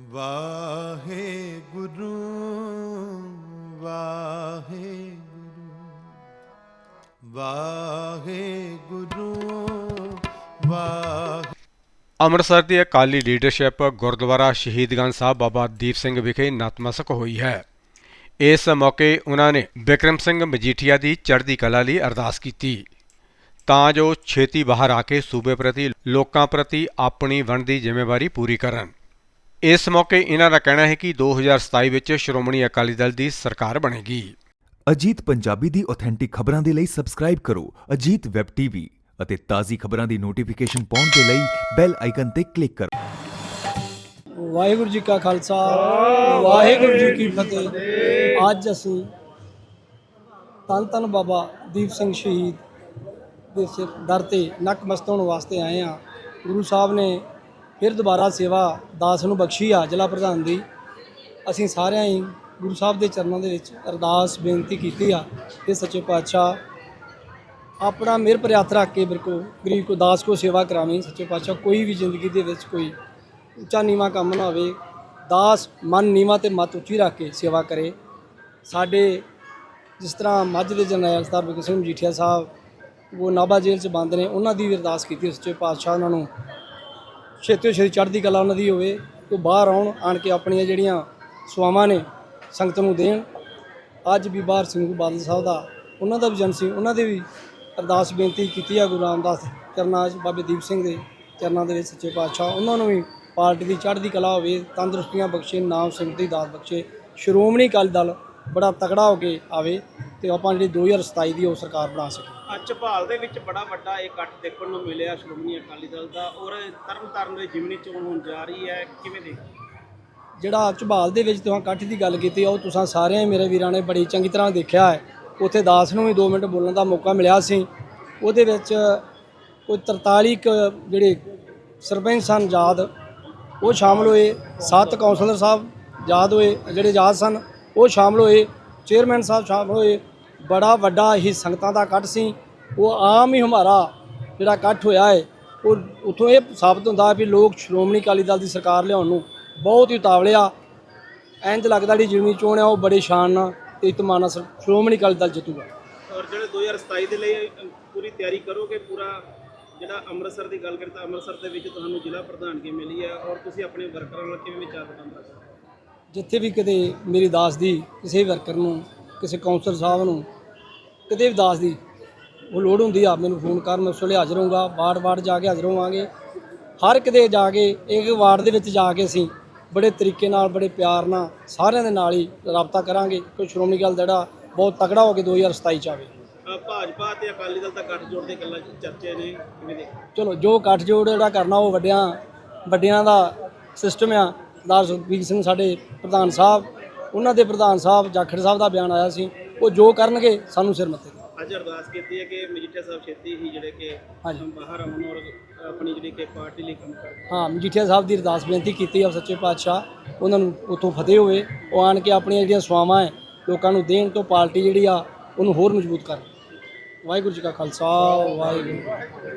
ਵਾਹਿਗੁਰੂ ਵਾਹਿਗੁਰੂ ਵਾਹਿਗੁਰੂ, ਵਾਹਿ, ਅੰਮ੍ਰਿਤਸਰ ਦੀ ਅਕਾਲੀ ਲੀਡਰਸ਼ਿਪ ਗੁਰਦੁਆਰਾ ਸ਼ਹੀਦਗੰਜ ਸਾਹਿਬ ਬਾਬਾ ਦੀਪ ਸਿੰਘ ਵਿਖੇ ਨਤਮਸਤਕ ਹੋਈ ਹੈ। ਇਸ ਮੌਕੇ ਉਹਨਾਂ ਨੇ ਵਿਕਰਮ ਸਿੰਘ ਮਜੀਠੀਆ ਦੀ ਚੜ੍ਹਦੀ ਕਲਾ ਲਈ ਅਰਦਾਸ ਕੀਤੀ। ਤਾਂ ਜੋ ਛੇਤੀ ਬਾਹਰ ਆ ਕੇ ਸੂਬੇ ਪ੍ਰਤੀ ਲੋਕਾਂ ਪ੍ਰਤੀ ਆਪਣੀ ਬਣਦੀ ਜ਼ਿੰਮੇਵਾਰੀ ਪੂਰੀ ਕਰਨ। ਇਸ ਮੌਕੇ ਇਹਨਾਂ ਦਾ ਕਹਿਣਾ ਹੈ ਕਿ 2027 ਵਿੱਚ ਸ਼੍ਰੋਮਣੀ ਅਕਾਲੀ ਦਲ ਦੀ ਸਰਕਾਰ ਬਣੇਗੀ। ਅਜੀਤ ਪੰਜਾਬੀ ਦੀ ਆਥੈਂਟਿਕ ਖਬਰਾਂ ਦੇ ਲਈ ਸਬਸਕ੍ਰਾਈਬ ਕਰੋ ਅਜੀਤ ਵੈਬ ਟੀਵੀ ਅਤੇ ਤਾਜ਼ੀ ਖਬਰਾਂ ਦੀ ਨੋਟੀਫਿਕੇਸ਼ਨ ਪਾਉਣ ਦੇ ਲਈ ਬੈਲ ਆਈਕਨ ਤੇ ਕਲਿੱਕ ਕਰੋ। ਵਾਹਿਗੁਰੂ ਜੀ ਕਾ ਖਾਲਸਾ ਵਾਹਿਗੁਰੂ ਜੀ ਕੀ ਫਤਿਹ। ਅੱਜ ਅਸੀਂ ਧੰਨ ਧੰਨ ਬਾਬਾ ਦੀਪ ਸਿੰਘ ਸ਼ਹੀਦ ਦੇ ਸਿਰ ਦਰ ਤੇ ਨਕਮਸਤ ਹੋਣ ਵਾਸਤੇ ਆਏ ਆ ਗੁਰੂ ਸਾਹਿਬ ਨੇ ਫਿਰ ਦੁਬਾਰਾ ਸੇਵਾ ਦਾਸ ਨੂੰ ਬਖਸ਼ੀ ਆ ਜ਼ਿਲ੍ਹਾ ਪ੍ਰਧਾਨ ਦੀ। ਅਸੀਂ ਸਾਰਿਆਂ ਹੀ ਗੁਰੂ ਸਾਹਿਬ ਦੇ ਚਰਨਾਂ ਦੇ ਵਿੱਚ ਅਰਦਾਸ, ਬੇਨਤੀ ਕੀਤੀ ਆ ਕਿ ਸੱਚੇ ਪਾਤਸ਼ਾਹ ਆਪਣਾ ਮਿਹਰ ਪਰ ਰੱਖ ਕੇ ਬਿਰਕੋ ਗਰੀਬ ਕੋ ਦਾਸ ਕੋ ਸੇਵਾ ਕਰਾਵੇਂ। ਸੱਚੇ ਪਾਤਸ਼ਾਹ ਕੋਈ ਵੀ ਜ਼ਿੰਦਗੀ ਦੇ ਵਿੱਚ ਕੋਈ ਉੱਚਾ ਨੀਵਾ ਕੰਮ ਨਾ ਹੋਵੇ, ਦਾਸ ਮਨ ਨੀਵਾ ਤੇ ਮਤ ਉੱਚੀ ਰੱਖ ਕੇ ਸੇਵਾ ਕਰੇ। ਸਾਡੇ ਜਿਸ ਤਰ੍ਹਾਂ ਮੱਝ ਦੇ ਜਰਨੈਲ ਸਰਦਾਰ ਬਿਕਰਮ ਸਿੰਘ ਮਜੀਠੀਆ ਸਾਹਿਬ, ਉਹ ਨਾਭਾ ਜੇਲ੍ਹ 'ਚ ਬੰਦ ਨੇ, ਉਹਨਾਂ ਦੀ ਵੀ ਅਰਦਾਸ ਕੀਤੀ, ਸੱਚੇ ਪਾਤਸ਼ਾਹ ਉਹਨਾਂ ਨੂੰ ਛੇਤੀ ਤੋਂ ਛੇਤੀ ਚੜ੍ਹਦੀ ਕਲਾ ਉਹਨਾਂ ਦੀ ਹੋਵੇ, ਉਹ ਬਾਹਰ ਆਉਣ, ਆਣ ਕੇ ਆਪਣੀਆਂ ਜਿਹੜੀਆਂ ਸੁਆਵਾਂ ਨੇ ਸੰਗਤ ਨੂੰ ਦੇਣ। ਅੱਜ ਵੀ ਬਾਹਰ ਸਿੰਘ ਬਾਦਲ ਸਾਹਿਬ ਦਾ, ਉਹਨਾਂ ਦਾ ਵੀ ਜਨ ਸੀ, ਉਹਨਾਂ ਦੇ ਵੀ ਅਰਦਾਸ ਬੇਨਤੀ ਕੀਤੀ ਆ ਗੁਰੂ ਰਾਮਦਾਸ ਚਰਨਾਂ 'ਚ ਬਾਬੇ ਦੀਪ ਸਿੰਘ ਦੇ ਚਰਨਾਂ ਦੇ ਵਿੱਚ ਸੱਚੇ ਪਾਤਸ਼ਾਹ। ਉਹਨਾਂ ਨੂੰ ਵੀ ਪਾਰਟੀ ਦੀ ਚੜ੍ਹਦੀ ਕਲਾ ਹੋਵੇ, ਤੰਦਰੁਸਤੀਆਂ ਬਖਸ਼ੇ, ਨਾਮ ਸਿਮਰਤੀ ਦਾਤ ਬਖਸ਼ੇ, ਸ਼੍ਰੋਮਣੀ ਅਕਾਲੀ ਦਲ ਬੜਾ ਤਕੜਾ ਹੋ ਕੇ ਆਵੇ। ਤੇ ਆਪਾਂ ਜਿਹੜੀ 2027 ਦੀ ਉਹ ਸਰਕਾਰ ਬਣਾ ਸਕੀਏ ਅੱਜ ਝਬਾਲ ਦੇ ਵਿੱਚ ਬੜਾ ਵੱਡਾ ਇਕੱਠ ਦੇਖਣ ਨੂੰ ਮਿਲਿਆ ਸ਼੍ਰੋਮਣੀ ਅਕਾਲੀ ਦਲ ਦਾ ਔਰ ਤਰਨ ਤਾਰਨ ਦੇ ਜਿਮਨੀ ਚੋਣ ਹੋਣ ਜਾ ਰਹੀ ਹੈ ਕਿਵੇਂ ਦੇ ਜਿਹੜਾ ਝਬਾਲ ਦੇ ਵਿੱਚ ਤੁਸੀਂ ਇਕੱਠ ਦੀ ਗੱਲ ਕੀਤੀ ਉਹ ਤੁਸੀਂ ਸਾਰਿਆਂ ਮੇਰੇ ਵੀਰਾਂ ਨੇ ਬੜੀ ਚੰਗੀ ਤਰ੍ਹਾਂ ਦੇਖਿਆ ਹੈ। ਉੱਥੇ ਦਾਸ ਨੂੰ ਵੀ 2 ਮਿੰਟ ਬੋਲਣ ਦਾ ਮੌਕਾ ਮਿਲਿਆ ਸੀ। ਉਹਦੇ ਵਿੱਚ ਕੋਈ 43 ਕੁ ਜਿਹੜੇ ਸਰਪੰਚ ਸਨ ਯਾਦ ਉਹ ਸ਼ਾਮਲ ਹੋਏ। ਸੱਤ ਕਾਉਂਸਲਰ ਸਾਹਿਬ ਯਾਦ ਹੋਏ ਜਿਹੜੇ ਯਾਦ ਸਨ ਉਹ ਸ਼ਾਮਲ ਹੋਏ। ਚੇਅਰਮੈਨ ਸਾਹਿਬ ਸ਼ਾਮਲ ਹੋਏ। ਬੜਾ ਵੱਡਾ ਹੀ ਸੰਗਤਾਂ ਦਾ ਇਕੱਠ ਸੀ। ਉਹ ਆਮ ਹੀ ਹਮਾਰਾ ਜਿਹੜਾ ਇਕੱਠ ਹੋਇਆ ਹੈ ਉਹ ਉਥੋਂ ਇਹ ਸਾਬਤ ਹੁੰਦਾ ਵੀ ਲੋਕ ਸ਼੍ਰੋਮਣੀ ਅਕਾਲੀ ਦਲ ਦੀ ਸਰਕਾਰ ਲਿਆਉਣ ਨੂੰ ਬਹੁਤ ਹੀ ਉਤਾਵਲੇ ਆ। ਇੰਜ ਲੱਗਦਾ ਜਿਹੜੀ ਜਿਮਨੀ ਚੋਣ ਆ ਉਹ ਬੜੇ ਸ਼ਾਨ ਨਾਲ ਤੇ ਇਤਮਾਨ ਸ਼੍ਰੋਮਣੀ ਅਕਾਲੀ ਦਲ ਜਿੱਤੂਗਾ। ਔਰ ਜਿਹੜੇ 2027 ਦੇ ਲਈ ਪੂਰੀ ਤਿਆਰੀ ਕਰੋਗੇ ਪੂਰਾ ਜਿਹੜਾ ਅੰਮ੍ਰਿਤਸਰ ਦੀ ਗੱਲ ਕਰੀਏ ਤਾਂ ਅੰਮ੍ਰਿਤਸਰ ਦੇ ਵਿੱਚ ਤੁਹਾਨੂੰ ਜ਼ਿਲ੍ਹਾ ਪ੍ਰਧਾਨਗੀ ਮਿਲੀ ਹੈ ਔਰ ਤੁਸੀਂ ਆਪਣੇ ਵਰਕਰਾਂ ਨਾਲ ਕਿਵੇਂ ਵਿਚਾਰ ਵਟਾਂਦਰਾ ਜਿੱਥੇ ਵੀ ਕਿਤੇ ਮੇਰੀ ਦਾਸ ਦੀ ਕਿਸੇ ਵਰਕਰ ਨੂੰ ਕਿਸੇ ਕਾਉਂਸਲਰ ਸਾਹਿਬ ਨੂੰ ਕਿਤੇ ਵੀ ਦਾਸ ਦੀ ਉਹ ਲੋੜ ਹੁੰਦੀ ਆ ਮੈਨੂੰ ਫੋਨ ਕਰ ਮੈਂ ਉਸ ਵੇਲੇ ਹਾਜ਼ਰ ਹੋਊਂਗਾ ਵਾਰਡ ਵਾਰਡ ਜਾ ਕੇ ਹਾਜ਼ਰ ਹੋਵਾਂਗੇ। ਹਰ ਕਿਤੇ ਜਾ ਕੇ ਇੱਕ ਵਾਰਡ ਦੇ ਵਿੱਚ ਜਾ ਕੇ ਅਸੀਂ ਬੜੇ ਤਰੀਕੇ ਨਾਲ ਬੜੇ ਪਿਆਰ ਨਾਲ ਸਾਰਿਆਂ ਦੇ ਨਾਲ ਹੀ ਰਾਬਤਾ ਕਰਾਂਗੇ। ਕੋਈ ਸ਼੍ਰੋਮਣੀ ਗੱਲ ਜਿਹੜਾ ਬਹੁਤ ਤਕੜਾ ਹੋ ਕੇ 2027 ਚ ਆਵੇ। ਭਾਜਪਾ ਤੇ ਅਕਾਲੀ ਦਲ ਦਾ ਗੱਠਜੋੜ ਦੇ ਗੱਲਾਂ ਚਰਚੇ ਨੇ ਕਿਵੇਂ ਦੇ ਚਲੋ ਜੋ ਗੱਠਜੋੜ ਜਿਹੜਾ ਕਰਨਾ ਉਹ ਵੱਡਿਆਂ ਵੱਡਿਆਂ ਦਾ ਸਿਸਟਮ ਆ। ਸਰਦਾਰ ਸੁਖਬੀਰ ਸਿੰਘ ਸਾਡੇ ਪ੍ਰਧਾਨ ਸਾਹਿਬ ਉਹਨਾਂ ਦੇ ਪ੍ਰਧਾਨ ਸਾਹਿਬ ਜਾਖੜ ਸਾਹਿਬ ਦਾ ਬਿਆਨ ਆਇਆ ਸੀ। ਉਹ ਜੋ ਕਰਨਗੇ ਸਾਨੂੰ ਸਿਰ ਮੱਥੇ। ਅੱਜ ਅਰਦਾਸ ਕੀਤੀ ਹੈ ਕਿ ਮਜੀਠੀਆ ਸਾਹਿਬ ਛੇਤੀ ਹੀ ਜਿਹੜੇ ਕਿ ਬਾਹਰ ਆਉਣ ਔਰ ਆਪਣੀ ਜਿਹੜੀ ਕਿ ਪਾਰਟੀ ਲਈ ਕੰਮ ਕਰਨ। ਹਾਂ ਮਜੀਠੀਆ ਸਾਹਿਬ ਦੀ ਅਰਦਾਸ ਬੇਨਤੀ ਕੀਤੀ ਆ ਸੱਚੇ ਪਾਤਸ਼ਾਹ। ਉਹਨਾਂ ਨੂੰ ਉਥੋਂ ਫਤਿਹ ਹੋਵੇ। ਉਹ ਆਣ ਕੇ ਆਪਣੀਆਂ ਜਿਹੜੀਆਂ ਸਵਾਵਾਂ ਹੈ ਲੋਕਾਂ ਨੂੰ ਦੇਣ ਤੋਂ ਪਾਰਟੀ ਜਿਹੜੀ ਆ ਉਹਨੂੰ ਹੋਰ ਮਜ਼ਬੂਤ ਕਰਨ। ਵਾਹਿਗੁਰੂ ਜੀ ਕਾ ਖਾਲਸਾ ਵਾਹਿਗੁਰੂ